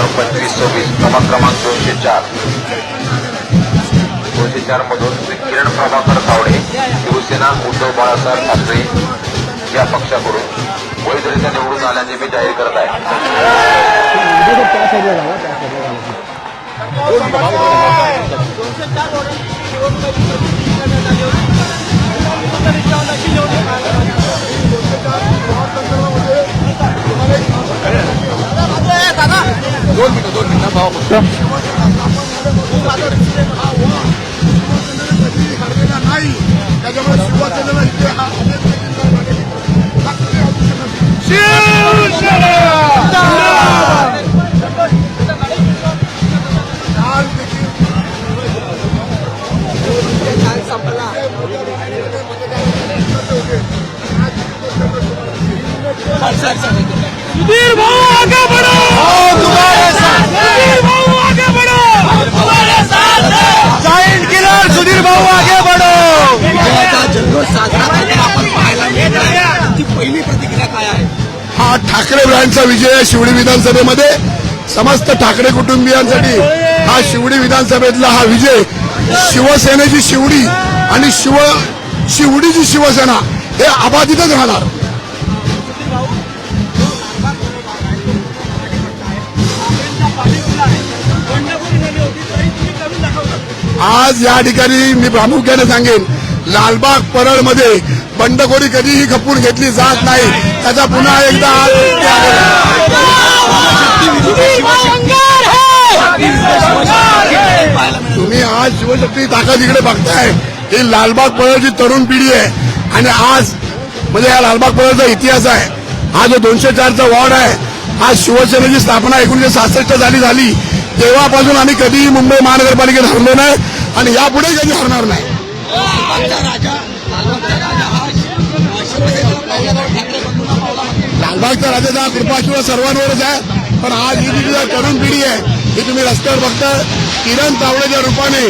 मुंबई पंचवीस सव्वीस क्रमांक क्रमांक दोनशे चार. दोनशे चार मधून किरण प्रभाकर तावडे शिवसेना उद्धव बाळासाहेब ठाकरे या पक्षाकडून वैधरित्या निवडून आल्याचे मी जाहीर करत आहे. मिनिटं दोन मिनिटं नाही त्याच्यामुळे शिवसेनेला इथे हा सुधीर भाऊ आगे ठाकरे विजय शिवडी विधानसभेमध्ये. समस्त ठाकरे कुटुंबियांसाठी हा शिवडी विधानसभेतला हा विजय. शिवसेनेची शिवडी आणि शिव शिवडीची शिवसेना हे अबाधितच राहणार. आज या ठिकाणी मी प्रामुख्याने सांगेन लालबाग परळमध्ये बंडखोरी कधीही खपून घेतली जात नाही. त्याचा पुन्हा एकदा आज तुम्ही आज शिवशक्ती ताकद इकडे बघताय. ही लालबाग पळची तरुण पिढी आहे. आणि आज म्हणजे या लालबाग पळचा इतिहास आहे. हा जो दोनशे चारचा वॉर्ड आहे आज शिवसेनेची स्थापना एकोणीशे सहासष्ट साली झाली. तेव्हापासून आम्ही कधीही मुंबई महानगरपालिकेत हरलो नाही आणि यापुढे कधी हरणार नाही. महाराष्ट्र राज्याचा कृपा कृपाशिव सर्वांवरच आहे. पण आज ही जी तरुण पिढी आहे ही तुम्ही रस्त्यावर बघता किरण तावडेच्या रूपाने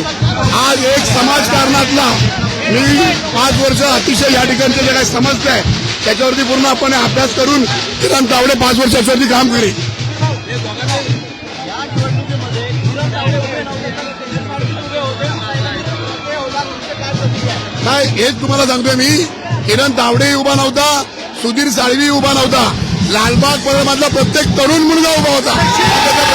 आज एक समाजकारणातला मी पाच वर्ष अतिशय या ठिकाणचं जे काही समजतं आहे त्याच्यावरती आपण अभ्यास करून किरण तावडे पाच वर्ष काम करेल नाही हेच तुम्हाला सांगतोय मी. किरण तावडे उभा नव्हता सुधीर साळवी उभा नव्हता. लालबाग परळ मधला प्रत्येक तरुण मुलगा उभा होता